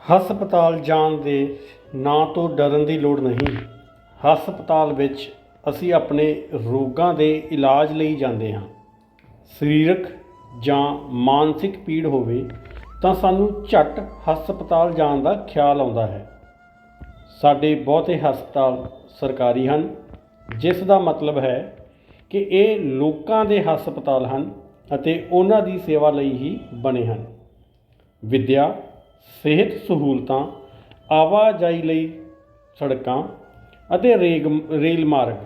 ਹਸਪਤਾਲ ਜਾਣ ਦੇ ਨਾਂ ਤੋਂ ਡਰਨ ਦੀ ਲੋੜ ਨਹੀਂ। ਹਸਪਤਾਲ ਵਿੱਚ ਅਸੀਂ ਆਪਣੇ ਰੋਗਾਂ ਦੇ ਇਲਾਜ ਲਈ ਜਾਂਦੇ ਹਾਂ। ਸਰੀਰਕ ਜਾਂ ਮਾਨਸਿਕ ਪੀੜ ਹੋਵੇ ਤਾਂ ਸਾਨੂੰ ਝੱਟ ਹਸਪਤਾਲ ਜਾਣ ਦਾ ਖਿਆਲ ਆਉਂਦਾ ਹੈ। ਸਾਡੇ ਬਹੁਤੇ ਹਸਪਤਾਲ ਸਰਕਾਰੀ ਹਨ, ਜਿਸ ਦਾ ਮਤਲਬ ਹੈ ਕਿ ਇਹ ਲੋਕਾਂ ਦੇ ਹਸਪਤਾਲ ਹਨ ਅਤੇ ਉਹਨਾਂ ਦੀ ਸੇਵਾ ਲਈ ਹੀ ਬਣੇ ਹਨ। ਵਿੱਦਿਆ ਸਿਹਤ ਸਹੂਲਤਾਂ, ਆਵਾਜਾਈ ਲਈ ਸੜਕਾਂ ਅਤੇ ਰੇਗ, ਰੇਲ ਮਾਰਗ,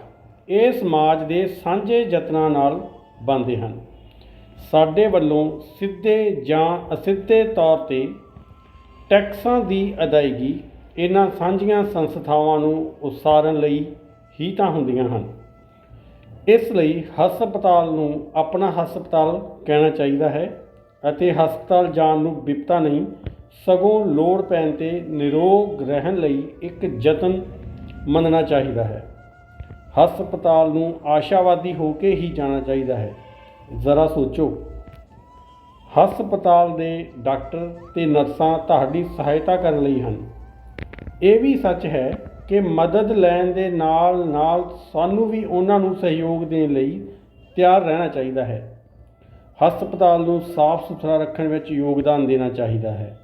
ਇਹ ਸਮਾਜ ਦੇ ਸਾਂਝੇ ਯਤਨਾਂ ਨਾਲ ਬਣਦੇ ਹਨ। ਸਾਡੇ ਵੱਲੋਂ ਸਿੱਧੇ ਜਾਂ ਅਸਿੱਧੇ ਤੌਰ ਤੇ ਟੈਕਸਾਂ ਦੀ ਅਦਾਇਗੀ ਇਹਨਾਂ ਸਾਂਝੀਆਂ ਸੰਸਥਾਵਾਂ ਨੂੰ ਉਸਾਰਨ ਲਈ ਹੀ ਤਾਂ ਹੁੰਦੀਆਂ ਹਨ। ਇਸ ਲਈ ਹਸਪਤਾਲ ਨੂੰ ਆਪਣਾ ਹਸਪਤਾਲ ਕਹਿਣਾ ਚਾਹੀਦਾ ਹੈ ਅਤੇ ਹਸਪਤਾਲ ਜਾਣ ਨੂੰ ਬਿਪਤਾ ਨਹੀਂ ਸਗੋਂ ਲੋੜ ਪੈਣ ਤੇ ਨਿਰੋਗ ਰਹਿਣ ਲਈ ਇੱਕ ਯਤਨ ਮੰਨਣਾ ਚਾਹੀਦਾ ਹੈ। ਹਸਪਤਾਲ ਨੂੰ ਆਸ਼ਾਵਾਦੀ ਹੋ ਕੇ ਹੀ ਜਾਣਾ ਚਾਹੀਦਾ ਹੈ। ਜ਼ਰਾ ਸੋਚੋ। ਹਸਪਤਾਲ ਦੇ ਡਾਕਟਰ ਤੇ ਨਰਸਾਂ ਤੁਹਾਡੀ ਸਹਾਇਤਾ ਕਰਨ ਲਈ ਹਨ। ਇਹ ਵੀ ਸੱਚ ਹੈ ਕਿ ਮਦਦ ਲੈਣ ਦੇ ਨਾਲ ਨਾਲ ਸਾਨੂੰ ਵੀ ਉਹਨਾਂ ਨੂੰ ਸਹਿਯੋਗ ਦੇਣ ਲਈ ਤਿਆਰ ਰਹਿਣਾ ਚਾਹੀਦਾ ਹੈ। ਹਸਪਤਾਲ ਨੂੰ ਸਾਫ਼ ਸੁਥਰਾ ਰੱਖਣ ਵਿੱਚ ਯੋਗਦਾਨ ਦੇਣਾ ਚਾਹੀਦਾ ਹੈ।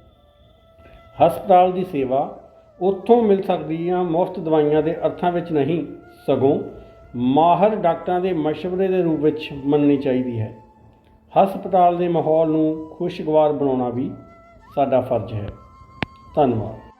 ਹਸਪਤਾਲ ਦੀ ਸੇਵਾ ਉੱਥੋਂ ਮਿਲ ਸਕਦੀਆਂ ਮੁਫਤ ਦਵਾਈਆਂ ਦੇ ਅਰਥਾਂ ਵਿੱਚ ਨਹੀਂ, ਸਗੋਂ ਮਾਹਰ ਡਾਕਟਰਾਂ ਦੇ ਮਸ਼ਵਰੇ ਦੇ ਰੂਪ ਵਿੱਚ ਮੰਨਣੀ ਚਾਹੀਦੀ ਹੈ। ਹਸਪਤਾਲ ਦੇ ਮਾਹੌਲ ਨੂੰ ਖੁਸ਼ਗਵਾਰ ਬਣਾਉਣਾ ਵੀ ਸਾਡਾ ਫਰਜ਼ ਹੈ। ਧੰਨਵਾਦ।